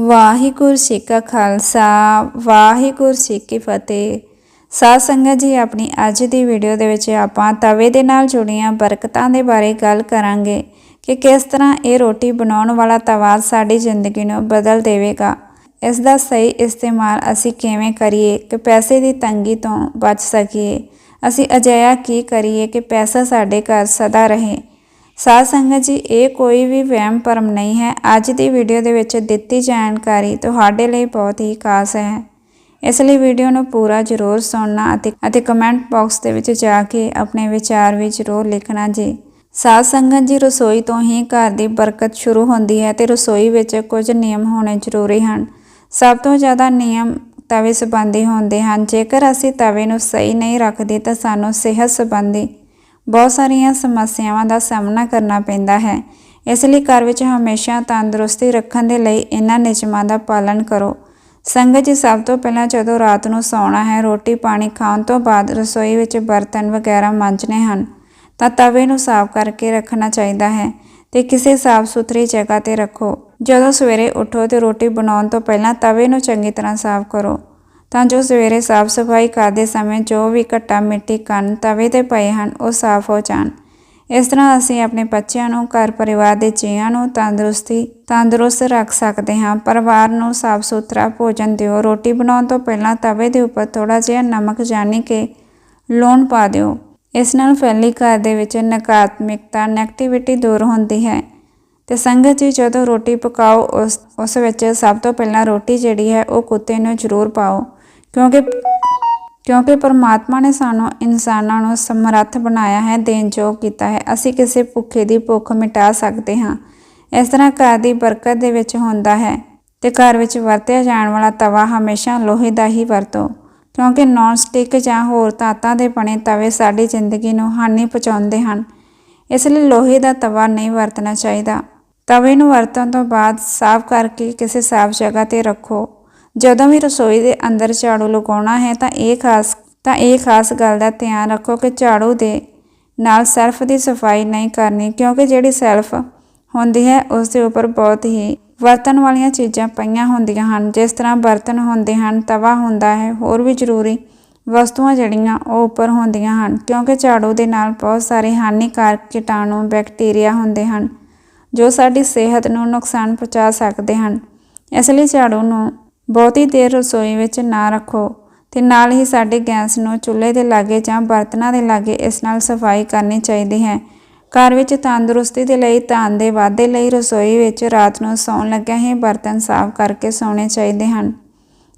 ਵਾਹਿਗੁਰੂ ਜੀ ਕਾ ਖਾਲਸਾ, ਵਾਹਿਗੁਰੂ ਜੀ ਕੀ ਫਤਿਹ। ਸਾਧ ਸੰਗਤ ਜੀ, ਆਪਣੀ ਅੱਜ ਦੀ ਵੀਡੀਓ ਦੇ ਵਿੱਚ ਆਪਾਂ ਤਵੇ ਦੇ ਨਾਲ ਜੁੜੀਆਂ ਬਰਕਤਾਂ ਦੇ ਬਾਰੇ ਗੱਲ ਕਰਾਂਗੇ ਕਿ ਕਿਸ ਤਰ੍ਹਾਂ ਇਹ ਰੋਟੀ ਬਣਾਉਣ ਵਾਲਾ ਤਵਾ ਸਾਡੀ ਜ਼ਿੰਦਗੀ ਨੂੰ ਬਦਲ ਦੇਵੇਗਾ। ਇਸ ਦਾ ਸਹੀ ਇਸਤੇਮਾਲ ਅਸੀਂ ਕਿਵੇਂ ਕਰੀਏ ਕਿ ਪੈਸੇ ਦੀ ਤੰਗੀ ਤੋਂ ਬਚ ਸਕੀਏ? ਅਸੀਂ ਅਜਿਹਾ ਕੀ ਕਰੀਏ ਕਿ ਪੈਸਾ ਸਾਡੇ ਘਰ ਸਦਾ ਰਹੇ? ਸਾਧ ਸੰਗਤ ਜੀ, ਇਹ ਕੋਈ ਵੀ ਵਹਿਮ ਭਰਮ ਨਹੀਂ ਹੈ। ਅੱਜ ਦੀ ਵੀਡੀਓ ਦੇ ਵਿੱਚ ਦਿੱਤੀ ਜਾਣਕਾਰੀ ਤੁਹਾਡੇ ਲਈ ਬਹੁਤ ਹੀ ਖਾਸ ਹੈ। ਇਸ ਲਈ ਵੀਡੀਓ ਨੂੰ ਪੂਰਾ ਜ਼ਰੂਰ ਸੁਣਨਾ ਅਤੇ ਅਤੇ ਕਮੈਂਟ ਬਾਕਸ ਦੇ ਵਿੱਚ ਜਾ ਕੇ ਆਪਣੇ ਵਿਚਾਰ ਵੀ ਜ਼ਰੂਰ ਲਿਖਣਾ ਜੀ। ਸਾਧ ਸੰਗਤ ਜੀ, ਰਸੋਈ ਤੋਂ ਹੀ ਘਰ ਦੀ ਬਰਕਤ ਸ਼ੁਰੂ ਹੁੰਦੀ ਹੈ ਤੇ ਰਸੋਈ ਵਿੱਚ ਕੁਝ ਨਿਯਮ ਹੋਣੇ ਜ਼ਰੂਰੀ ਹਨ। ਸਭ ਤੋਂ ਜ਼ਿਆਦਾ ਨਿਯਮ ਤਵੇ ਸੰਬੰਧੀ ਹੁੰਦੇ ਹਨ। ਜੇਕਰ ਅਸੀਂ ਤਵੇ ਨੂੰ ਸਹੀ ਨਹੀਂ ਰੱਖਦੇ ਤਾਂ ਸਾਨੂੰ ਸਿਹਤ ਸੰਬੰਧੀ ਬਹੁਤ ਸਾਰੀਆਂ ਸਮੱਸਿਆਵਾਂ ਦਾ ਸਾਹਮਣਾ ਕਰਨਾ ਪੈਂਦਾ ਹੈ। ਇਸ ਲਈ ਘਰ ਵਿੱਚ ਹਮੇਸ਼ਾ ਤੰਦਰੁਸਤੀ ਰੱਖਣ ਦੇ ਲਈ ਇਹਨਾਂ ਨਿਯਮਾਂ ਦਾ ਪਾਲਣ ਕਰੋ। ਸੰਗਤ ਜੀ, ਸਭ ਤੋਂ ਪਹਿਲਾਂ ਜਦੋਂ ਰਾਤ ਨੂੰ ਸੌਣਾ ਹੈ, ਰੋਟੀ ਪਾਣੀ ਖਾਣ ਤੋਂ ਬਾਅਦ ਰਸੋਈ ਵਿੱਚ ਬਰਤਨ ਵਗੈਰਾ ਮਾਂਜਣੇ ਹਨ, ਤਾਂ ਤਵੇ ਨੂੰ ਸਾਫ਼ ਕਰਕੇ ਰੱਖਣਾ ਚਾਹੀਦਾ ਹੈ ਤੇ ਕਿਸੇ ਸਾਫ਼ ਸੁਥਰੀ ਜਗ੍ਹਾ ਤੇ ਰੱਖੋ। ਜਦੋਂ ਸਵੇਰੇ ਉੱਠੋ ਤੇ ਰੋਟੀ ਬਣਾਉਣ ਤੋਂ ਪਹਿਲਾਂ ਤਵੇ ਨੂੰ ਚੰਗੀ ਤਰ੍ਹਾਂ ਸਾਫ਼ ਕਰੋ। ਤਾਂ ਜੋ ਸਵੇਰੇ ਸਾਫ਼ ਸਫ਼ਾਈ ਕਰਦੇ ਸਮੇਂ ਜੋ ਵੀ ਘੱਟਾ ਮਿੱਟੀ ਕਣ ਤਵੇ ਤੇ ਪਏ ਹਨ, ਉਹ ਸਾਫ਼ ਹੋ ਜਾਣ। ਇਸ ਤਰ੍ਹਾਂ ਅਸੀਂ ਆਪਣੇ ਬੱਚਿਆਂ ਨੂੰ, ਘਰ ਪਰਿਵਾਰ ਦੇ ਜੀਆਂ ਨੂੰ ਤੰਦਰੁਸਤੀ, ਤੰਦਰੁਸਤ ਰੱਖ ਸਕਦੇ ਹਾਂ। ਪਰਿਵਾਰ ਨੂੰ ਸਾਫ਼ ਸੁਥਰਾ ਭੋਜਨ ਦਿਓ। ਰੋਟੀ ਬਣਾਉਣ ਤੋਂ ਪਹਿਲਾਂ ਤਵੇ ਦੇ ਉੱਪਰ ਥੋੜਾ ਜਿਹਾ ਨਮਕ ਜਾਨੀ ਕਿ ਲੂਣ ਪਾ ਦਿਓ। ਇਸ ਨਾਲ ਫੈਲੀ ਘਰ ਦੇ ਵਿੱਚ ਨਕਾਰਾਤਮਕਤਾ ਨੈਗੇਟਿਵਿਟੀ ਦੂਰ ਹੁੰਦੀ ਹੈ। ਤੇ ਸੰਗਤ ਜੀ, ਜਦੋਂ ਰੋਟੀ ਪਕਾਓ, ਉਸ ਉਸ ਵਿੱਚ ਸਭ ਤੋਂ ਪਹਿਲਾਂ ਰੋਟੀ ਜਿਹੜੀ ਹੈ, ਉਹ ਕੁੱਤੇ ਨੂੰ ਜ਼ਰੂਰ ਪਾਓ। ਕਿਉਂਕਿ ਕਿਉਂਕਿ ਪਰਮਾਤਮਾ ਨੇ ਸਾਨੂੰ ਇਨਸਾਨਾਂ ਨੂੰ ਸਮਰੱਥ ਬਣਾਇਆ ਹੈ ਦੇਣਯੋਗ ਕੀਤਾ ਹੈ। ਅਸੀਂ ਕਿਸੇ ਭੁੱਖੇ ਦੀ ਭੁੱਖ ਮਿਟਾ ਸਕਦੇ ਹਾਂ। ਇਸ ਤਰ੍ਹਾਂ ਘਰ ਦੀ ਬਰਕਤ ਦੇ ਵਿੱਚ ਹੁੰਦਾ ਹੈ ਤੇ ਘਰ ਵਿੱਚ ਵਰਤਿਆ ਜਾਣ ਵਾਲਾ ਤਵਾ ਹਮੇਸ਼ਾ ਲੋਹੇ ਦਾ ਹੀ ਵਰਤੋ। ਕਿਉਂਕਿ ਨੌਨ ਸਟਿਕ ਜਾਂ ਹੋਰ ਧਾਤਾਂ ਦੇ ਬਣੇ ਤਵੇ ਸਾਡੀ ਜ਼ਿੰਦਗੀ ਨੂੰ ਹਾਨੀ ਪਹੁੰਚਾਉਂਦੇ ਹਨ। ਇਸ ਲਈ ਲੋਹੇ ਦਾ ਤਵਾ ਨਹੀਂ ਵਰਤਣਾ ਚਾਹੀਦਾ। ਤਵੇ ਨੂੰ ਵਰਤਣ ਤੋਂ ਬਾਅਦ ਸਾਫ਼ ਕਰਕੇ ਕਿਸੇ ਸਾਫ਼ ਜਗ੍ਹਾ ਤੇ ਰੱਖੋ। ਜਦੋਂ ਵੀ ਰਸੋਈ ਦੇ ਅੰਦਰ ਝਾੜੂ ਲਗਾਉਣਾ ਹੈ ਤਾਂ ਇਹ ਖਾਸ ਤਾਂ ਇਹ ਖਾਸ ਗੱਲ ਦਾ ਧਿਆਨ ਰੱਖੋ ਕਿ ਝਾੜੂ ਦੇ ਨਾਲ ਸੈਲਫ ਦੀ ਸਫ਼ਾਈ ਨਹੀਂ ਕਰਨੀ, ਕਿਉਂਕਿ ਜਿਹੜੀ ਸੈਲਫ ਹੁੰਦੀ ਹੈ, ਉਸ ਦੇ ਉੱਪਰ ਬਹੁਤ ਹੀ ਵਰਤਣ ਵਾਲੀਆਂ ਚੀਜ਼ਾਂ ਪਈਆਂ ਹੁੰਦੀਆਂ ਹਨ। ਜਿਸ ਤਰ੍ਹਾਂ ਬਰਤਨ ਹੁੰਦੇ ਹਨ, ਤਵਾ ਹੁੰਦਾ ਹੈ, ਹੋਰ ਵੀ ਜ਼ਰੂਰੀ ਵਸਤੂਆਂ ਜਿਹੜੀਆਂ ਉਹ ਉੱਪਰ ਹੁੰਦੀਆਂ ਹਨ, ਕਿਉਂਕਿ ਝਾੜੂ ਦੇ ਨਾਲ ਬਹੁਤ ਸਾਰੇ ਹਾਨੀਕਾਰਕ ਕੀਟਾਣੂ, ਬੈਕਟੀਰੀਆ ਹੁੰਦੇ ਹਨ ਜੋ ਸਾਡੀ ਸਿਹਤ ਨੂੰ ਨੁਕਸਾਨ ਪਹੁੰਚਾ ਸਕਦੇ ਹਨ। ਇਸ ਲਈ ਝਾੜੂ ਨੂੰ ਬਹੁਤੀ ਦੇਰ ਰਸੋਈ ਵਿੱਚ ਨਾ ਰੱਖੋ ਤੇ ਨਾਲ ਹੀ ਸਾਡੇ ਗੈਸ ਨੂੰ ਚੁੱਲ੍ਹੇ ਦੇ ਲਾਗੇ ਜਾਂ ਬਰਤਨਾਂ ਦੇ ਲਾਗੇ ਇਸ ਨਾਲ ਸਫ਼ਾਈ ਕਰਨੀ ਚਾਹੀਦੀ ਹੈ। ਘਰ ਵਿੱਚ ਤੰਦਰੁਸਤੀ ਦੇ ਲਈ ਧਨ ਦੇ ਵਾਧੇ ਲਈ ਰਸੋਈ ਵਿੱਚ ਰਾਤ ਨੂੰ ਸੌਣ ਲੱਗਿਆ ਹੀ ਬਰਤਨ ਸਾਫ਼ ਕਰਕੇ ਸੌਣੇ ਚਾਹੀਦੇ ਹਨ।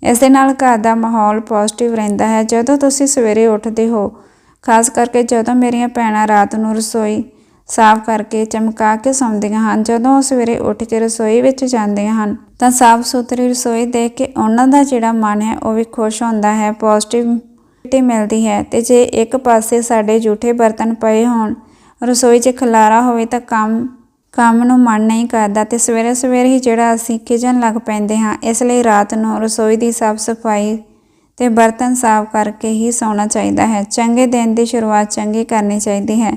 ਇਸ ਦੇ ਨਾਲ ਘਰ ਦਾ ਮਾਹੌਲ ਪੋਜ਼ਿਟਿਵ ਰਹਿੰਦਾ ਹੈ। ਜਦੋਂ ਤੁਸੀਂ ਸਵੇਰੇ ਉੱਠਦੇ ਹੋ, ਖਾਸ ਕਰਕੇ ਜਦੋਂ ਮੇਰੀਆਂ ਭੈਣਾਂ ਰਾਤ ਨੂੰ ਰਸੋਈ ਸਾਫ਼ ਕਰਕੇ ਚਮਕਾ ਕੇ ਸੌਂਦੀਆਂ ਹਨ, ਜਦੋਂ ਉਹ ਸਵੇਰੇ ਉੱਠ ਕੇ ਰਸੋਈ ਵਿੱਚ ਜਾਂਦੀਆਂ ਹਨ ਤਾਂ ਸਾਫ਼ ਸੁਥਰੀ ਰਸੋਈ ਦੇਖ ਕੇ ਉਹਨਾਂ ਦਾ ਜਿਹੜਾ ਮਨ ਹੈ, ਉਹ ਵੀ ਖੁਸ਼ ਹੁੰਦਾ ਹੈ ਪੋਜ਼ਿਟਿਵਿਟੀ ਮਿਲਦੀ ਹੈ ਤੇ ਜੇ ਇੱਕ ਪਾਸੇ ਸਾਡੇ ਝੂਠੇ ਬਰਤਨ ਪਏ ਹੋਣ, ਰਸੋਈ 'ਚ ਖਲਾਰਾ ਹੋਵੇ ਤਾਂ ਕੰਮ ਕੰਮ ਨੂੰ ਮਨ ਨਹੀਂ ਕਰਦਾ ਤੇ ਸਵੇਰੇ ਸਵੇਰੇ ਹੀ ਜਿਹੜਾ ਅਸੀਂ ਖਿਜਣ ਲੱਗ ਪੈਂਦੇ ਹਾਂ, ਇਸ ਲਈ ਰਾਤ ਨੂੰ ਰਸੋਈ ਦੀ ਸਾਫ਼ ਸਫ਼ਾਈ ਤੇ ਬਰਤਨ ਸਾਫ਼ ਕਰਕੇ ਹੀ ਸੌਣਾ ਚਾਹੀਦਾ ਹੈ। ਚੰਗੇ ਦਿਨ ਦੀ ਸ਼ੁਰੂਆਤ ਚੰਗੀ ਕਰਨੀ ਚਾਹੀਦੀ ਹੈ।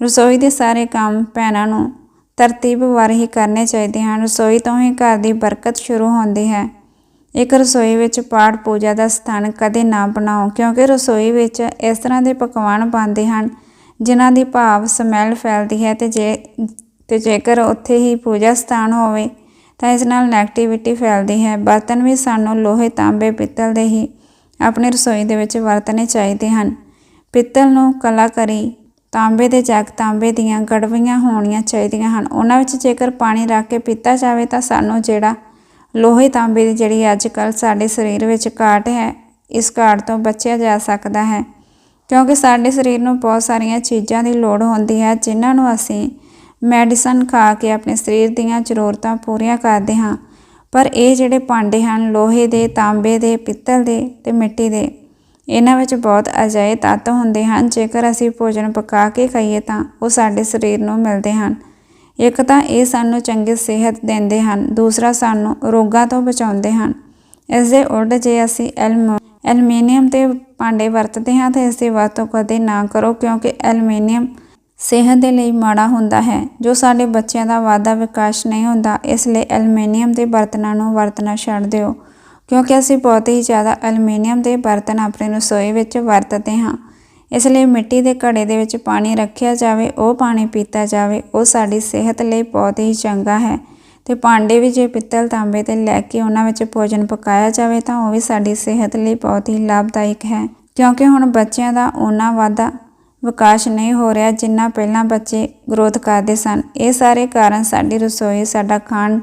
ਰਸੋਈ ਦੇ ਸਾਰੇ ਕੰਮ ਭੈਣਾਂ ਨੂੰ ਤਰਤੀਬ ਵਾਰ ਹੀ ਕਰਨੇ ਚਾਹੀਦੇ ਹਨ। ਰਸੋਈ ਤੋਂ ਹੀ ਘਰ ਦੀ ਬਰਕਤ ਸ਼ੁਰੂ ਹੁੰਦੀ ਹੈ। ਇੱਕ ਰਸੋਈ ਵਿੱਚ ਪਾਠ ਪੂਜਾ ਦਾ ਸਥਾਨ ਕਦੇ ਨਾ ਬਣਾਓ, ਕਿਉਂਕਿ ਰਸੋਈ ਵਿੱਚ ਇਸ ਤਰ੍ਹਾਂ ਦੇ ਪਕਵਾਨ ਬਣਦੇ ਹਨ, ਜਿਨ੍ਹਾਂ ਦੀ ਭਾਵ ਸਮੈਲ ਫੈਲਦੀ ਹੈ ਤੇ ਜੇ, ਤੇ ਜੇਕਰ ਉੱਥੇ ਹੀ ਪੂਜਾ ਸਥਾਨ ਹੋਵੇ, ਤਾਂ ਇਸ ਨਾਲ ਨੈਗੇਟਿਵਿਟੀ ਫੈਲਦੀ ਹੈ। ਬਰਤਨ ਵੀ ਸਾਨੂੰ ਲੋਹੇ, ਤਾਂਬੇ, ਪਿੱਤਲ ਦੇ ਹੀ ਆਪਣੀ ਰਸੋਈ ਦੇ ਵਿੱਚ ਵਰਤਣੇ ਚਾਹੀਦੇ ਹਨ। ਪਿੱਤਲ ਨੂੰ ਕਲਾਕਰੀ ਤਾਂਬੇ ਦੇ ਜੱਗ ਤਾਂਬੇ ਦੀਆਂ ਗੜਵੀਆਂ ਹੋਣੀਆਂ ਚਾਹੀਦੀਆਂ ਹਨ। ਉਹਨਾਂ ਵਿੱਚ ਜੇਕਰ ਪਾਣੀ ਰੱਖ ਕੇ ਪੀਤਾ ਜਾਵੇ ਤਾਂ ਸਾਨੂੰ ਜਿਹੜਾ ਲੋਹੇ ਤਾਂਬੇ ਦੀ ਜਿਹੜੀ ਅੱਜ ਕੱਲ ਸਾਡੇ ਸਰੀਰ ਵਿੱਚ ਘਾਟ ਹੈ, ਇਸ ਘਾਟ ਤੋਂ ਬਚਿਆ ਜਾ ਸਕਦਾ ਹੈ। ਕਿਉਂਕਿ ਸਾਡੇ ਸਰੀਰ ਨੂੰ ਬਹੁਤ ਸਾਰੀਆਂ ਚੀਜ਼ਾਂ ਦੀ ਲੋੜ ਹੁੰਦੀ ਹੈ, ਜਿਨ੍ਹਾਂ ਨੂੰ ਅਸੀਂ ਮੈਡੀਸਨ ਖਾ ਕੇ ਆਪਣੇ ਸਰੀਰ ਦੀਆਂ ਜ਼ਰੂਰਤਾਂ ਪੂਰੀਆਂ ਕਰਦੇ ਹਾਂ। ਪਰ ਇਹ ਜਿਹੜੇ ਭਾਂਡੇ ਹਨ, ਲੋਹੇ ਦੇ, ਤਾਂਬੇ ਦੇ, ਪਿੱਤਲ ਦੇ ਤੇ ਮਿੱਟੀ ਦੇ ਇਹਨਾਂ ਵਿੱਚ ਬਹੁਤ ਅਜਾਏ ਤੱਤ ਹੁੰਦੇ ਹਨ, ਜੇਕਰ ਅਸੀਂ ਭੋਜਨ ਪਕਾ ਕੇ ਖਾਈਏ ਤਾਂ ਉਹ ਸਾਡੇ ਸਰੀਰ ਨੂੰ ਮਿਲਦੇ ਹਨ। ਇੱਕ ਤਾਂ ਇਹ ਸਾਨੂੰ ਚੰਗੀ ਸਿਹਤ ਦਿੰਦੇ ਹਨ, ਦੂਸਰਾ ਸਾਨੂੰ ਰੋਗਾਂ ਤੋਂ ਬਚਾਉਂਦੇ ਹਨ। ਇਸ ਦੇ ਉਲਟ ਜੇ ਅਸੀਂ ਐਲੂਮੀਨੀਅਮ ਤੇ ਭਾਂਡੇ ਵਰਤਦੇ ਹਾਂ ਤਾਂ ਇਸ ਦੀ ਵਰਤੋਂ ਕਦੇ ਨਾ ਕਰੋ, ਕਿਉਂਕਿ ਐਲੂਮੀਨੀਅਮ ਸਿਹਤ ਦੇ ਲਈ ਮਾੜਾ ਹੁੰਦਾ ਹੈ। ਜੋ ਸਾਡੇ ਬੱਚਿਆਂ ਦਾ ਵਾਧਾ ਵਿਕਾਸ ਨਹੀਂ ਹੁੰਦਾ, ਇਸ ਲਈ ਐਲੂਮੀਨੀਅਮ ਦੇ ਬਰਤਨਾਂ ਨੂੰ ਵਰਤਣਾ ਛੱਡ ਦਿਓ। ਕਿਉਂਕਿ ਅਸੀਂ ਬਹੁਤ ਹੀ ਜ਼ਿਆਦਾ ਐਲੂਮੀਨੀਅਮ ਦੇ ਬਰਤਨ ਆਪਣੇ ਰਸੋਈ ਵਿੱਚ ਵਰਤਦੇ ਹਾਂ। ਇਸ ਲਈ ਮਿੱਟੀ ਦੇ ਘੜੇ ਦੇ ਵਿੱਚ ਪਾਣੀ ਰੱਖਿਆ ਜਾਵੇ, ਉਹ ਪਾਣੀ ਪੀਤਾ ਜਾਵੇ, ਉਹ ਸਾਡੀ ਸਿਹਤ ਲਈ ਬਹੁਤ ਹੀ ਚੰਗਾ ਹੈ। ਤੇ ਭਾਂਡੇ ਵੀ ਜੇ ਪਿੱਤਲ ਤਾਂਬੇ ਦੇ ਲੈ ਕੇ ਉਹਨਾਂ ਵਿੱਚ ਭੋਜਨ ਪਕਾਇਆ ਜਾਵੇ ਤਾਂ ਉਹ ਵੀ ਸਾਡੀ ਸਿਹਤ ਲਈ ਬਹੁਤ ਹੀ ਲਾਭਦਾਇਕ ਹੈ। ਕਿਉਂਕਿ ਹੁਣ ਬੱਚਿਆਂ ਦਾ ਉਹਨਾਂ ਵਾਧਾ ਵਿਕਾਸ ਨਹੀਂ ਹੋ ਰਿਹਾ ਜਿੰਨਾ ਪਹਿਲਾਂ ਬੱਚੇ ਗਰੋਥ ਕਰਦੇ ਸਨ। ਇਹ ਸਾਰੇ ਕਾਰਨ ਸਾਡੀ ਰਸੋਈ, ਸਾਡਾ ਖਾਣ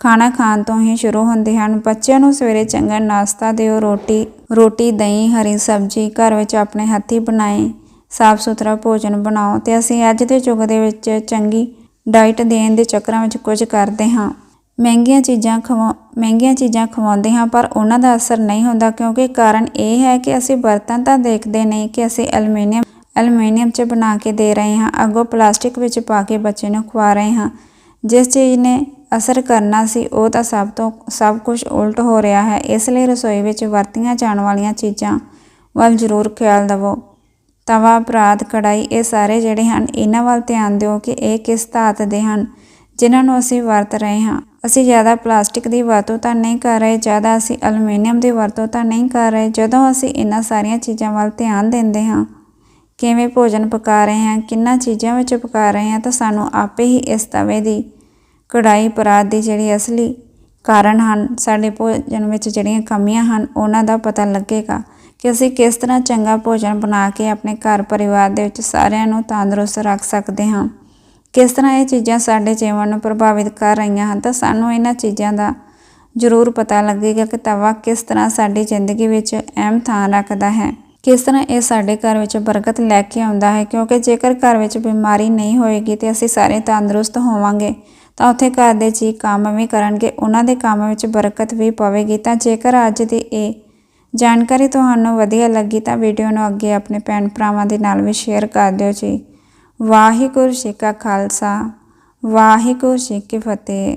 ਖਾਣਾ ਖਾਣ ਤੋਂ ਹੀ ਸ਼ੁਰੂ ਹੁੰਦੇ ਹਨ। ਬੱਚਿਆਂ ਨੂੰ ਸਵੇਰੇ ਚੰਗਾ ਨਾਸ਼ਤਾ ਦਿਓ, ਰੋਟੀ ਰੋਟੀ ਦਹੀਂ, ਹਰੀ ਸਬਜ਼ੀ, ਘਰ ਵਿੱਚ ਆਪਣੇ ਹੱਥੀ ਬਣਾਏ ਸਾਫ਼ ਸੁਥਰਾ ਭੋਜਨ ਬਣਾਓ ਤੇ ਅਸੀਂ ਅੱਜ ਦੇ ਯੁੱਗ ਦੇ ਵਿੱਚ ਚੰਗੀ ਡਾਈਟ ਦੇਣ ਦੇ ਚੱਕਰਾਂ ਵਿੱਚ ਕੁਝ ਕਰਦੇ ਹਾਂ। ਮਹਿੰਗੀਆਂ ਚੀਜ਼ਾਂ ਖਵਾ, ਮਹਿੰਗੀਆਂ ਚੀਜ਼ਾਂ ਖਵਾਉਂਦੇ ਹਾਂ ਪਰ ਉਹਨਾਂ ਦਾ ਅਸਰ ਨਹੀਂ ਹੁੰਦਾ ਕਿਉਂਕਿ ਕਾਰਨ ਇਹ ਹੈ ਕਿ ਅਸੀਂ ਬਰਤਨ ਤਾਂ ਦੇਖਦੇ ਨਹੀਂ ਕਿ ਅਸੀਂ ਐਲੂਮੀਨੀਅਮ ਐਲੂਮੀਨੀਅਮ 'ਚ ਬਣਾ ਕੇ ਦੇ ਰਹੇ ਹਾਂ, ਅੱਗੋਂ ਪਲਾਸਟਿਕ ਵਿੱਚ ਪਾ ਕੇ ਬੱਚੇ ਨੂੰ ਖਵਾ ਰਹੇ ਹਾਂ। ਜਿਸ ਚੀਜ਼ ਨੇ ਅਸਰ ਕਰਨਾ ਸੀ, ਉਹ ਤਾਂ ਸਭ ਤੋਂ, ਸਭ ਕੁਝ ਉਲਟ ਹੋ ਰਿਹਾ ਹੈ। ਇਸ ਲਈ ਰਸੋਈ ਵਿੱਚ ਵਰਤੀਆਂ ਜਾਣ ਵਾਲੀਆਂ ਚੀਜ਼ਾਂ ਵੱਲ ਜ਼ਰੂਰ ਖਿਆਲ ਦੇਵੋ। ਤਵਾ, ਪਰਾਤ ਕੜਾਈ ਇਹ ਸਾਰੇ ਜਿਹੜੇ ਹਨ, ਇਹਨਾਂ ਵੱਲ ਧਿਆਨ ਦਿਓ ਕਿ ਇਹ ਕਿਸ ਧਾਤ ਦੇ ਹਨ, ਜਿਨ੍ਹਾਂ ਨੂੰ ਅਸੀਂ ਵਰਤ ਰਹੇ ਹਾਂ। ਅਸੀਂ ਜ਼ਿਆਦਾ ਪਲਾਸਟਿਕ ਦੀ ਵਰਤੋਂ ਤਾਂ ਨਹੀਂ ਕਰ ਰਹੇ, ਜ਼ਿਆਦਾ ਅਸੀਂ ਐਲੂਮੀਨੀਅਮ ਦੀ ਵਰਤੋਂ ਤਾਂ ਨਹੀਂ ਕਰ ਰਹੇ। ਜਦੋਂ ਅਸੀਂ ਇਹਨਾਂ ਸਾਰੀਆਂ ਚੀਜ਼ਾਂ ਵੱਲ ਧਿਆਨ ਦਿੰਦੇ ਹਾਂ, ਕਿਵੇਂ ਭੋਜਨ ਪਕਾ ਰਹੇ ਹਾਂ, ਕਿੰਨਾ ਚੀਜ਼ਾਂ ਵਿੱਚ ਪਕਾ ਰਹੇ ਹਾਂ, ਤਾਂ ਸਾਨੂੰ ਆਪੇ ਹੀ ਇਸ ਤਵੇ ਦੀ ਕੜਾਈ ਪਰਾਤ ਦੀ ਜਿਹੜੀ ਅਸਲੀ ਕਾਰਨ ਹਨ, ਸਾਡੇ ਭੋਜਨ ਵਿੱਚ ਜਿਹੜੀਆਂ ਕਮੀਆਂ ਹਨ, ਉਹਨਾਂ ਦਾ ਪਤਾ ਲੱਗੇਗਾ ਕਿ ਅਸੀਂ ਕਿਸ ਤਰ੍ਹਾਂ ਚੰਗਾ ਭੋਜਨ ਬਣਾ ਕੇ ਆਪਣੇ ਘਰ ਪਰਿਵਾਰ ਦੇ ਵਿੱਚ ਸਾਰਿਆਂ ਨੂੰ ਤੰਦਰੁਸਤ ਰੱਖ ਸਕਦੇ ਹਾਂ। ਕਿਸ ਤਰ੍ਹਾਂ ਇਹ ਚੀਜ਼ਾਂ ਸਾਡੇ ਜੀਵਨ ਨੂੰ ਪ੍ਰਭਾਵਿਤ ਕਰ ਰਹੀਆਂ ਹਨ, ਤਾਂ ਸਾਨੂੰ ਇਹਨਾਂ ਚੀਜ਼ਾਂ ਦਾ ਜ਼ਰੂਰ ਪਤਾ ਲੱਗੇਗਾ ਕਿ ਤਵਾ ਕਿਸ ਤਰ੍ਹਾਂ ਸਾਡੀ ਜ਼ਿੰਦਗੀ ਵਿੱਚ ਅਹਿਮ ਥਾਂ ਰੱਖਦਾ ਹੈ। ਕਿਸ ਤਰ੍ਹਾਂ ਇਹ ਸਾਡੇ ਘਰ ਵਿੱਚ ਬਰਕਤ ਲੈ ਕੇ ਆਉਂਦਾ ਹੈ, ਕਿਉਂਕਿ ਜੇਕਰ ਘਰ ਵਿੱਚ ਬਿਮਾਰੀ ਨਹੀਂ ਹੋਏਗੀ, ਤੇ ਅਸੀਂ ਸਾਰੇ ਤੰਦਰੁਸਤ ਹੋਵਾਂਗੇ। ਤਾਂ ਉੱਥੇ ਘਰ ਦੇ ਜੀ ਕੰਮ ਵੀ ਕਰਨਗੇ, ਉਹਨਾਂ ਦੇ ਕੰਮ ਵਿੱਚ ਬਰਕਤ ਵੀ ਪਵੇਗੀ। ਤਾਂ ਜੇਕਰ ਅੱਜ ਦੀ ਇਹ ਜਾਣਕਾਰੀ ਤੁਹਾਨੂੰ ਵਧੀਆ ਲੱਗੀ, ਤਾਂ ਵੀਡੀਓ ਨੂੰ ਅੱਗੇ ਆਪਣੇ ਭੈਣ ਭਰਾਵਾਂ ਦੇ ਨਾਲ ਵੀ ਸ਼ੇਅਰ ਕਰ ਦਿਓ ਜੀ। ਵਾਹਿਗੁਰੂ ਜੀ ਕਾ ਖਾਲਸਾ, ਵਾਹਿਗੁਰੂ ਜੀ ਕੀ ਫਤਿਹ।